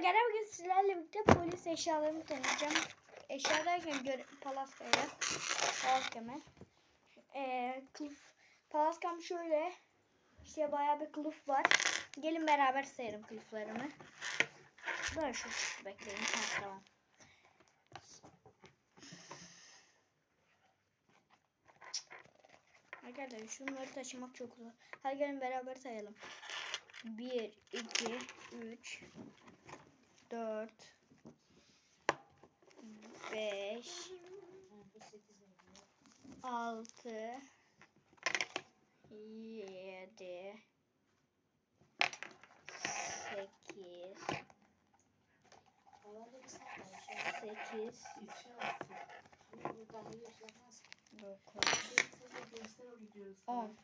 Arkadaşlar bugün sizlerle birlikte polis eşyalarımı tanıyacağım. Eşya derken göre palaskaya. Palaskeme. Ee, kılıf. Palaskam şöyle. İşte bayağı bir kılıf var. Gelin beraber sayarım kılıflarımı. Böyle şu bekleyin. Ha, tamam. Arkadaşlar şunları taşımak çok zor. Hadi gelin beraber sayalım. 1, 2, 3, 4, 5, 6, 7, 8, 8, 9, 10.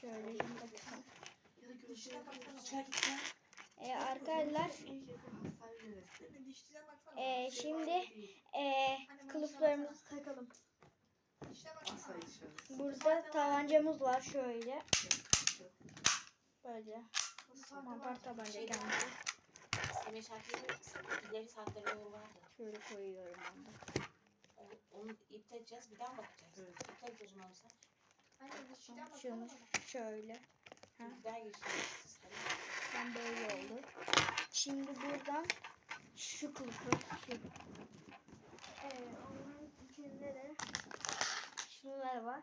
Şöyle şimdi bakalım. Ee, arkadaşlar ee, şimdi ee, kılıflarımızı takalım. Burada tabancamız var şöyle. Böyle. Mantar tabanca kendisi. Sene şarkıyı ileri saatleri yolu vardı. Şöyle koyuyorum onu da. Onu, onu iptal edeceğiz bir daha mı bakacağız? İptal et o zaman sen. Şunu şöyle. Ha. Bir daha geçeceğiz Ben böyle oldu. Şimdi buradan şu kılıfı şu. Evet, onun içinde de şunlar var.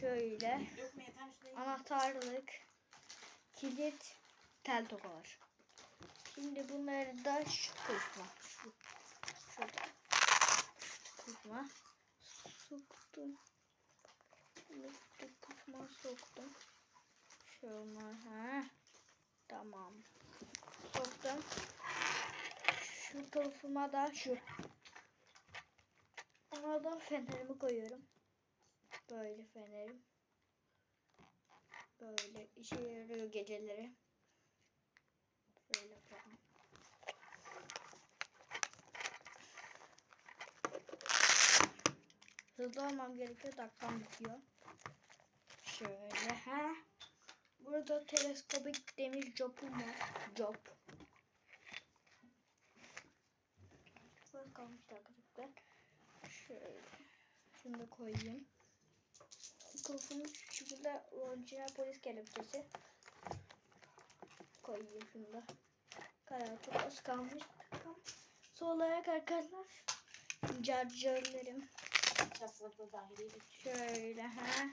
Şöyle anahtarlık, kilit, tel tokalar. Şimdi bunları da şu kılıfla. Şu, şurada. Şu kılıfla soktum. Şu kılıfıma soktum. Şöyle ha. Tamam. Soktum. Şu kılıfıma da şu. Ona da fenerimi koyuyorum. Böyle fenerim. Böyle işe yarıyor geceleri. Böyle falan. Hızlı olmam gerekiyor. Dakikam bitiyor. Burada teleskopik demir jopum var. Job. Böyle kalmıştı arkadaşlar. Şöyle. Şunu da koyayım. Kılıfımın şu şekilde orijinal polis kelepçesi. Koyayım şunu da. Kadar çok az kalmış. Sol olarak arkadaşlar. Carcarlarım. Şöyle ha.